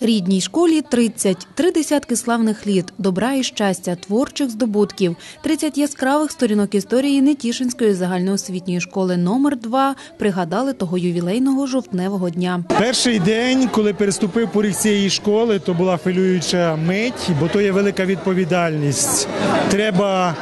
Рідній школі 30, три десятки славних літ, добра і щастя, творчих здобутків, 30 яскравих сторінок історії Нетішинської загальноосвітньої школи номер 2 пригадали того ювілейного жовтневого дня. Перший день, коли переступив поріг цієї школи, то була хвилююча мить, бо то є велика відповідальність. Треба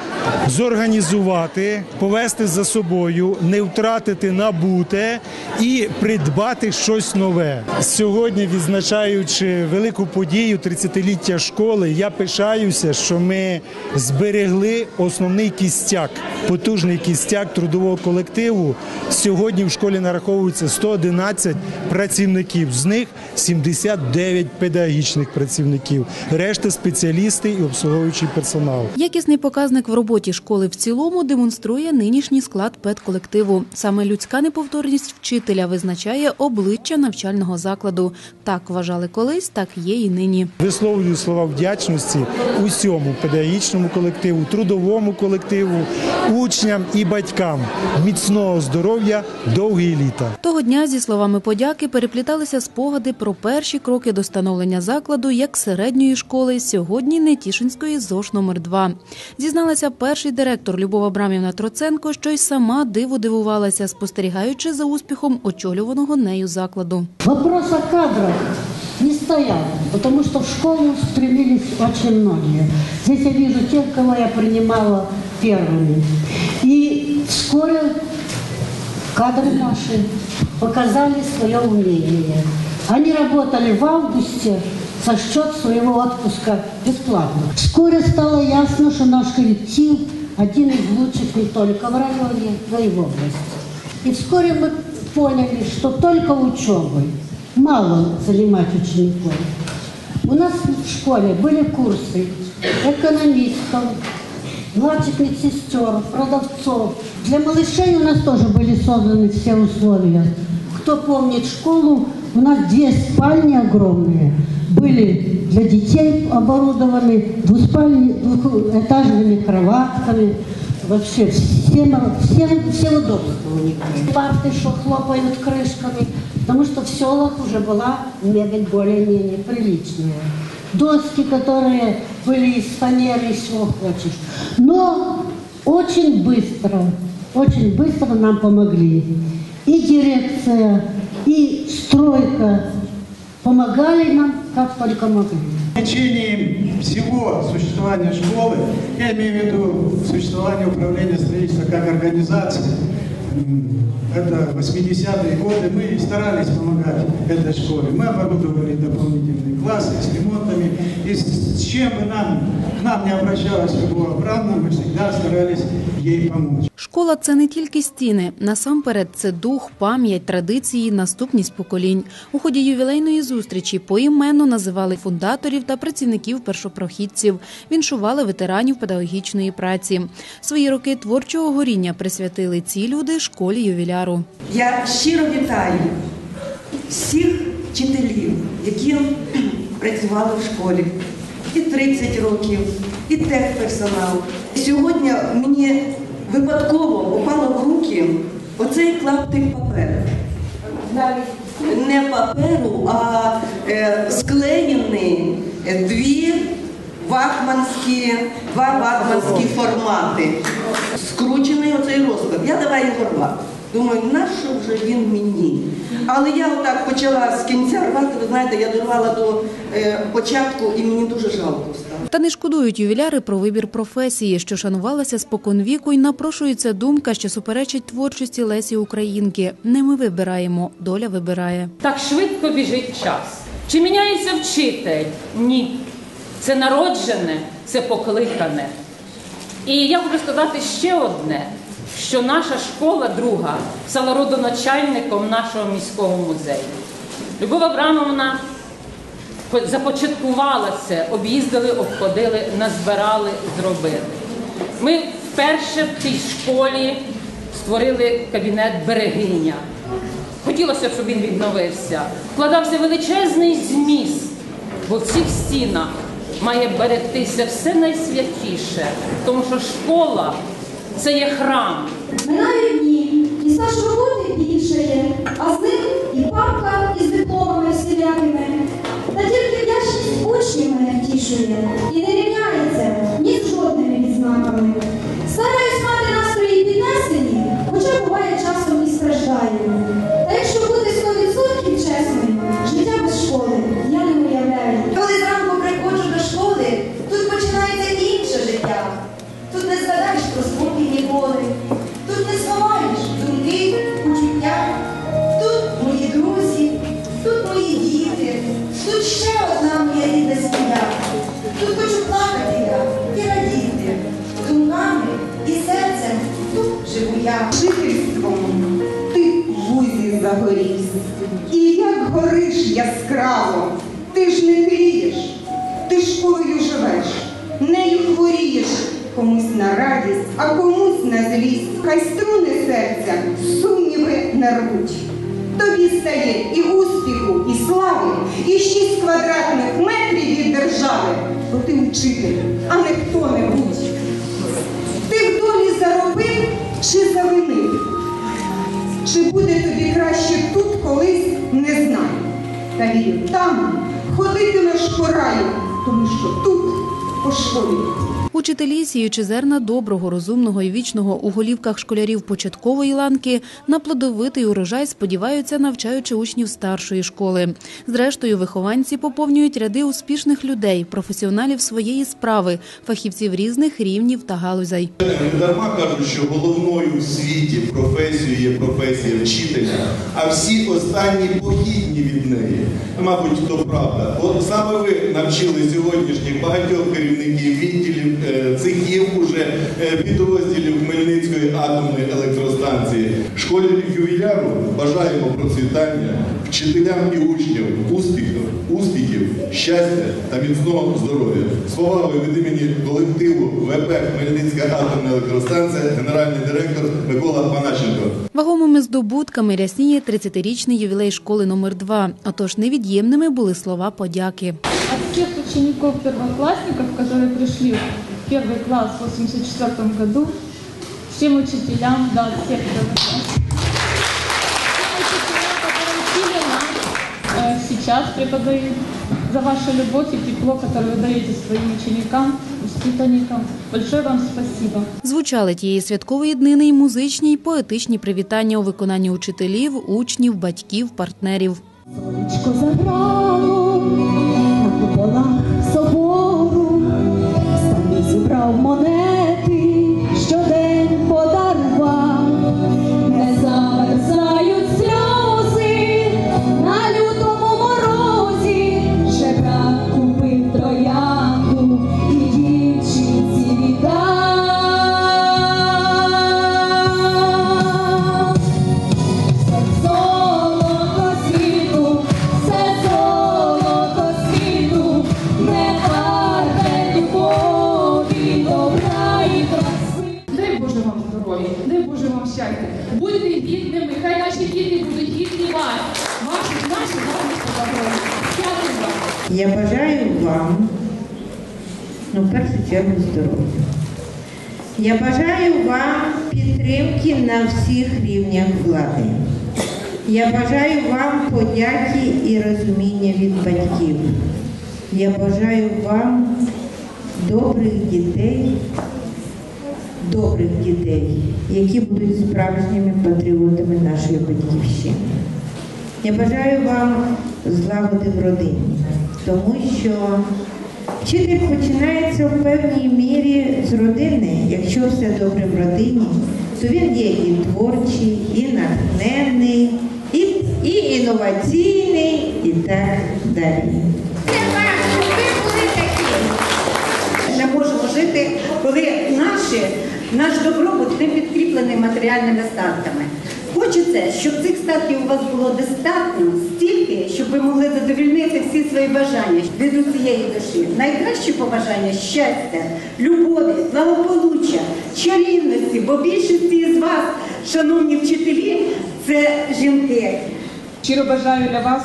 зорганізувати, повести за собою, не втратити набуте і придбати щось нове. Сьогодні, відзначаючи велику подію 30-ліття школи, я пишаюся, що ми зберегли основний кістяк, потужний кістяк трудового колективу. Сьогодні в школі нараховується 111 працівників, з них 79 педагогічних працівників, решта спеціалісти і обслуговуючий персонал. Якісний показник в роботі школи в цілому демонструє нинішній склад педколективу. Саме людська неповторність вчителя визначає обличчя навчального закладу. Так вважали колись, так є і нині. Висловлюю слова вдячності усьому педагогічному колективу, трудовому колективу, учням і батькам. Міцного здоров'я, довгі літа. Того дня зі словами подяки перепліталися спогади про перші кроки до становлення закладу як середньої школи, сьогодні Нетішинської ЗОШ номер 2 Зізналася перший директор Любов Абрамівна Троценко, що й сама диву дивувалася, спостерігаючи за успіхом очолюваного нею закладу. Вопрос о кадрах не стоял, потому что в школу стремились очень многие. Здесь я вижу тех, кого я принимала первыми. И вскоре кадры наши показали свое умение. Они работали в августе за счет своего отпуска бесплатно. Вскоре стало ясно, что наш коллектив один из лучших не только в районе, но и в области. И вскоре мы поняли, что только учебой мало занимать учеников. У нас в школе были курсы экономистов, младших медсестер, продавцов. Для малышей у нас тоже были созданы все условия. Кто помнит школу, у нас две спальни огромные были для детей оборудованы двуспальни, двухэтажными кроватками. Вообще все, все, все удобства у них. Парты, что хлопают крышками, потому что в селах уже была мебель более-менее приличная. Доски, которые были из фанеры, из чего хочешь. Но очень быстро, очень быстро нам помогли. И дирекция, и стройка помогали нам, как только могли. В течение всего существования школы, я имею в виду существование управления строительства как организации, это 80-е годы, мы старались помогать этой школе. Мы оборудовали дополнительные классы с ремонтами. И с, чем бы нам, к нам не обращалась Любовь Абрамовна, мы всегда старались ей помочь. Школа це не тільки стіни. Насамперед, це дух, пам'ять, традиції, наступність поколінь. У ході ювілейної зустрічі поіменно називали фундаторів та працівників першопрохідців, віншували ветеранів педагогічної праці. Свої роки творчого горіння присвятили ці люди школі ювіляру. Я щиро вітаю всіх вчителів, які працювали в школі і 30 років, і техперсонал. Сьогодні мені випадково попало в руки оцей клаптик паперу. Не паперу, а е, склеєні дві ватманські, два ватманські формати. Скручений оцей розклад. Я давай його рвати. Думаю, нащо вже він мені? Але я отак почала з кінця рвати, ви знаєте, я дорвала до е, початку і мені дуже жалко. Та не шкодують ювіляри про вибір професії, що шанувалася споконвіку, і напрошується думка, що суперечить творчості Лесі Українки. Не ми вибираємо, доля вибирає. Так швидко біжить час. Чи міняється вчитель? Ні. Це народжене, це покликане. І я хочу сказати ще одне, що наша школа друга стала родоначальником нашого міського музею. Любов Абрамовна започаткувала це, об'їздили, обходили, назбирали, зробили. Ми вперше в цій школі створили кабінет берегиня. Хотілося, б, щоб він відновився. Вкладався величезний зміст, бо в цих стінах має берегтися все найсвятіше, тому що школа це є храм. Минають дні, і стаж роботи більшає, а з ним і папка із дипломами всілякими. Та і не рівняється ні з жодними відзнаками. Стараюсь мати настрої піднесені, хоча буває часом і страждаю. Та якщо бути 100% чесним, життя без школи я не уявляю. Коли зранку приходжу до школи, тут починається інше життя. Тут не згадаєш про спокій ніколи. Тут не сховаєш думки, почуття. Тут мої друзі, тут мої діти, тут ще я. Жительством ти вузі загорівся. І як гориш яскраво, ти ж не грієш, ти школою живеш, нею хворієш, комусь на радість, а комусь на злість. Хай струни серця, сумніви не рвуть. Тобі стає і успіху, і слави, і шість квадратних метрів від держави, бо ти учитель, а не хто-небудь. Ти в долі заробив чи завинив? Чи буде тобі краще тут колись, не знаю. Та вірю, там ходитимеш по раю, тому що тут по школі. Учителі, сіючи зерна доброго, розумного і вічного у голівках школярів початкової ланки, на плодовитий урожай сподіваються, навчаючи учнів старшої школи. Зрештою, вихованці поповнюють ряди успішних людей, професіоналів своєї справи, фахівців різних рівнів та галузей. Дарма кажуть, що головною в світі професією є професія вчителя, а всі останні похідні від неї. Мабуть, то правда. От саме ви навчили сьогоднішніх багатьох керівників відділів цехів уже е, підрозділів Хмельницької атомної електростанції. Школярів ювіляру бажаємо процвітання, вчителям і учням успіхів, успіхів, щастя та міцного здоров'я. Повагою від імені колективу ВП Хмельницька атомна електростанція, генеральний директор Микола Панащенко. Вагомими здобутками рясніє 30-річний ювілей школи номер 2 Отож, невід'ємними були слова подяки. От всех учеников-первоклассников, которые пришли в первый класс в 1984 году, всем учителям, да, от всех первый класс, всем учителям, которые учили нас, э, сейчас преподают, за вашу любовь и тепло, которое вы даете своим ученикам, воспитанникам. Большое вам спасибо. Звучали тієї святкової днини й музичні, й поетичні привітання у виконанні учителів, учнів, батьків, партнерів. Сонечко заграло Я бажаю вам, ну, в першу чергу, здоров'я. Я бажаю вам підтримки на всіх рівнях влади. Я бажаю вам подяки і розуміння від батьків. Я бажаю вам добрих дітей, добрих дітей, які будуть справжніми патріотами нашої батьківщини. Я бажаю вам злагоди в родині, тому що вчитель починається в певній мірі з родини. Якщо все добре в родині, то він є і творчий, і натхненний, і, і інноваційний, і так далі. Не можемо жити, коли наші, наш добробут не підкріплений матеріальними статками. Хочеться, щоб цих статків у вас було достатньо стільки, щоб ви могли задовільнити всі свої бажання від усієї душі. Найкращі побажання щастя, любові, благополуччя, чарівності, бо більшості із вас, шановні вчителі, це жінки. Щиро бажаю для вас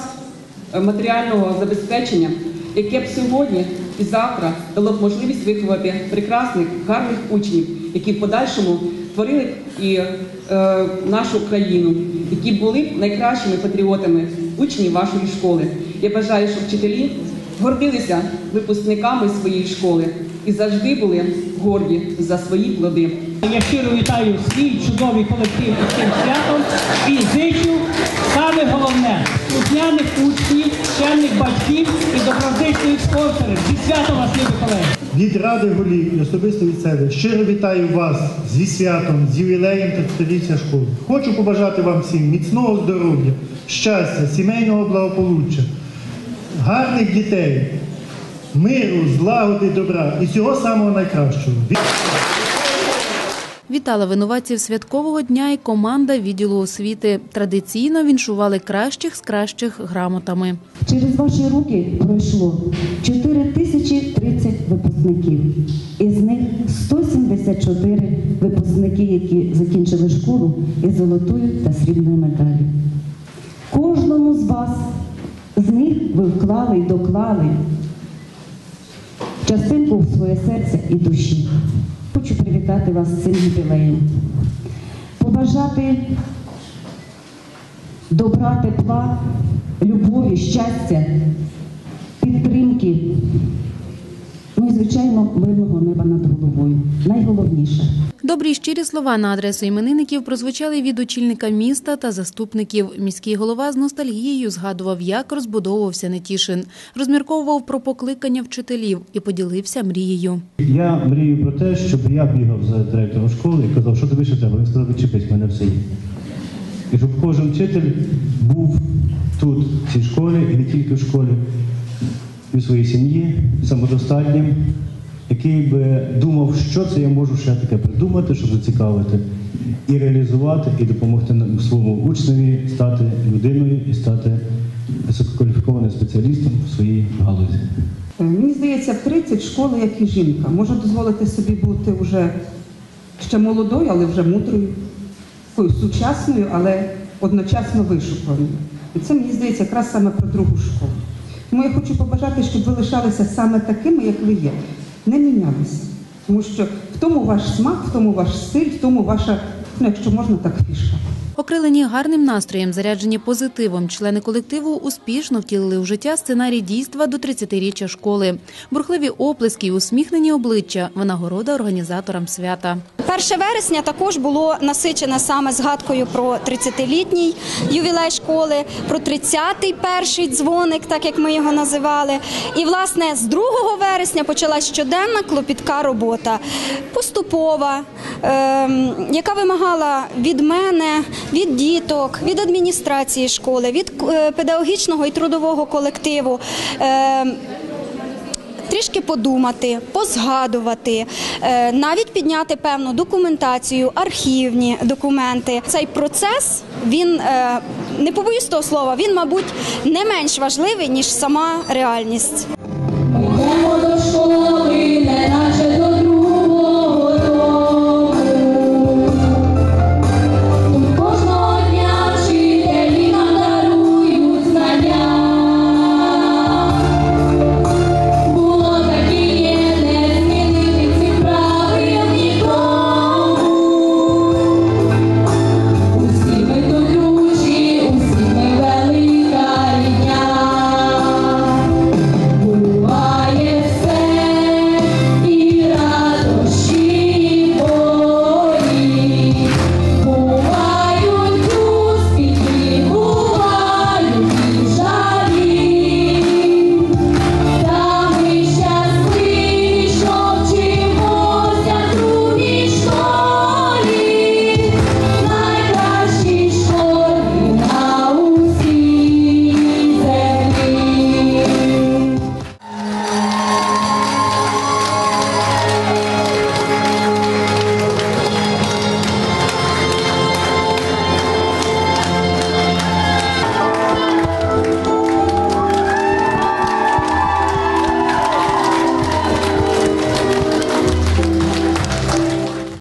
е, матеріального забезпечення, яке б сьогодні і завтра дало б можливість виховати прекрасних, гарних учнів, які в подальшому творили і е, нашу країну, які були найкращими патріотами учнів вашої школи. Я бажаю, щоб вчителі гордилися випускниками своєї школи і завжди були горді за свої плоди. Я щиро вітаю свій чудовий колектив із цим святом і зичу саме головне слухняних учнів, чемних батьків і доброзичливих спонсорів. Зі святом вас, любі колеги! Від ради голів і особисто від себе щиро вітаю вас зі святом, з ювілеєм та століття школи. Хочу побажати вам всім міцного здоров'я, щастя, сімейного благополуччя, гарних дітей, миру, злагоди, добра і всього самого найкращого. Вітала винуватців святкового дня і команда відділу освіти. Традиційно віншували кращих з кращих грамотами. Через ваші руки пройшло 4030 випускників. Із них 174 випускники, які закінчили школу із золотою та срібною медаллю. Кожному з вас з них ви вклали і доклали частинку в своє серце і душі. Хочу привітати вас з цим юбілеєм, побажати добра, тепла, любові, щастя, підтримки, звичайно, мирного неба над головою. Найголовніше. Добрі й щирі слова на адресу іменинників прозвучали від очільника міста та заступників. Міський голова з ностальгією згадував, як розбудовувався Нетішин, розмірковував про покликання вчителів і поділився мрією. Я мрію про те, щоб я бігав за директором школи і казав, що тобі ще треба. Він сказав, відчепись, мене все є. І щоб кожен вчитель був тут, в цій школі, і не тільки в школі, в своїй сім'ї, самодостатнім, який би думав, що це я можу ще таке придумати, щоб зацікавити і реалізувати, і допомогти своєму учневі стати людиною і стати висококваліфікованим спеціалістом в своїй галузі. Е, Мені здається, в 30 школи, як і жінка, може дозволити собі бути вже ще молодою, але вже мудрою, такою сучасною, але одночасно вишуканою. І це мені здається якраз саме про другу школу. Тому я хочу побажати, щоб ви лишалися саме такими, як ви є, не мінялися. Тому що в тому ваш смак, в тому ваш стиль, в тому ваша, ну якщо можна, так фішка. Окрилені гарним настроєм, заряджені позитивом, члени колективу успішно втілили у життя сценарій дійства до 30-річчя школи. Бурхливі оплески і усміхнені обличчя – винагорода організаторам свята. 1 вересня також було насичене саме згадкою про 30-літній ювілей школи, про 30-й перший дзвоник, так як ми його називали. І власне з 2 вересня почалась щоденна клопітка робота, поступова, яка вимагала від мене, від діток, від адміністрації школи, від е, педагогічного і трудового колективу. ем, Трішки подумати, позгадувати, е, навіть підняти певну документацію, архівні документи. Цей процес він е, не побоюсь того слова, він, мабуть, не менш важливий ніж сама реальність.